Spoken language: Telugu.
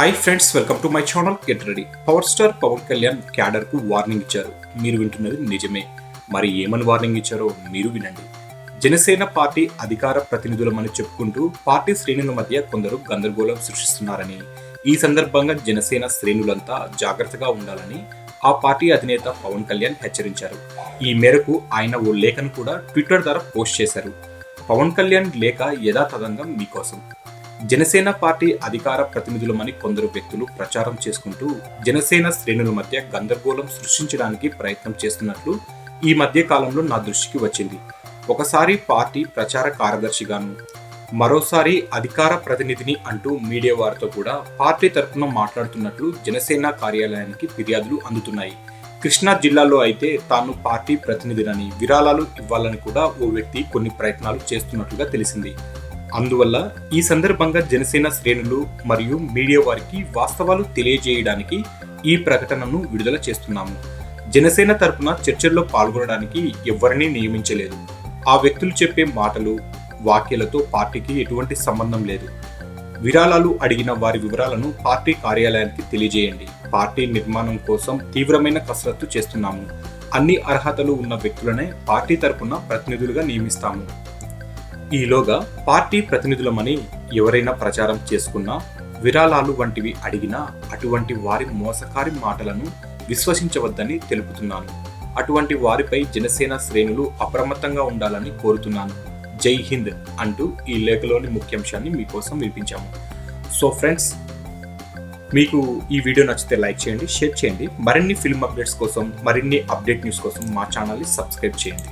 Hi friends welcome to my channel get ready power star Pawan Kalyan క్యాడర్కు warning ఇచ్చారు. మీరు వింటున్నది నిజమే. మరి ఏమని వార్నింగ్ ఇచ్చారో మీరు వినండి. జనసేన పార్టీ అధికార ప్రతినిధులమని చెప్పుకుంటూ పార్టీ శ్రేణుల మధ్య కొందరు గందరగోళం సృష్టిస్తున్నారని ఈ సందర్భంగా జనసేన శ్రేణులంతా జాగ్రత్తగా ఉండాలని ఆ పార్టీ అధినేత పవన్ కళ్యాణ్ హెచ్చరించారు. ఈ మేరకు ఆయన ఓ లేఖను కూడా ట్విట్టర్ ద్వారా పోస్ట్ చేశారు. పవన్ కళ్యాణ్ లేఖ యథాతథంగా మీకోసం. జనసేన పార్టీ అధికార ప్రతినిధులమని కొందరు వ్యక్తులు ప్రచారం చేసుకుంటూ జనసేన శ్రేణుల మధ్య గందరగోళం సృష్టించడానికి ప్రయత్నం చేస్తున్నట్లు ఈ మధ్య కాలంలో నా దృష్టికి వచ్చింది. ఒకసారి పార్టీ ప్రచార కార్యదర్శిగాను మరోసారి అధికార ప్రతినిధిని అంటూ మీడియా వారితో కూడా పార్టీ తరఫున మాట్లాడుతున్నట్లు జనసేన కార్యాలయానికి ఫిర్యాదులు అందుతున్నాయి. కృష్ణా జిల్లాలో అయితే తాను పార్టీ ప్రతినిధినని విరాళాలు ఇవ్వాలని కూడా ఓ వ్యక్తి కొన్ని ప్రయత్నాలు చేస్తున్నట్లుగా తెలిసింది. అందువల్ల ఈ సందర్భంగా జనసేన శ్రేణులు మరియు మీడియా వారికి వాస్తవాలు తెలియజేయడానికి ఈ ప్రకటనను విడుదల చేస్తున్నాము. జనసేన తరపున చర్చల్లో పాల్గొనడానికి ఎవరినీ నియమించలేదు. ఆ వ్యక్తులు చెప్పే మాటలు వాక్యాలతో పార్టీకి ఎటువంటి సంబంధం లేదు. విరాళాలు అడిగిన వారి వివరాలను పార్టీ కార్యాలయానికి తెలియజేయండి. పార్టీ నిర్మాణం కోసం తీవ్రమైన కసరత్తు చేస్తున్నాము. అన్ని అర్హతలు ఉన్న వ్యక్తులనే పార్టీ తరపున ప్రతినిధులుగా నియమిస్తాము. ఈలోగా పార్టీ ప్రతినిధులమని ఎవరైనా ప్రచారం చేసుకున్నా విరాళాలు వంటివి అడిగినా అటువంటి వారి మోసకారి మాటలను విశ్వసించవద్దని తెలుపుతున్నాను. అటువంటి వారిపై జనసేన శ్రేణులు అప్రమత్తంగా ఉండాలని కోరుతున్నాను. జై హింద్ అంటూ ఈ లేఖలోని ముఖ్యాంశాన్ని మీకోసం వినిపించాము. సో ఫ్రెండ్స్ మీకు ఈ వీడియో నచ్చితే లైక్ చేయండి షేర్ చేయండి. మరిన్ని ఫిల్మ్ అప్డేట్స్ కోసం మరిన్ని అప్డేట్ న్యూస్ కోసం మా ఛానల్ని సబ్స్క్రైబ్ చేయండి.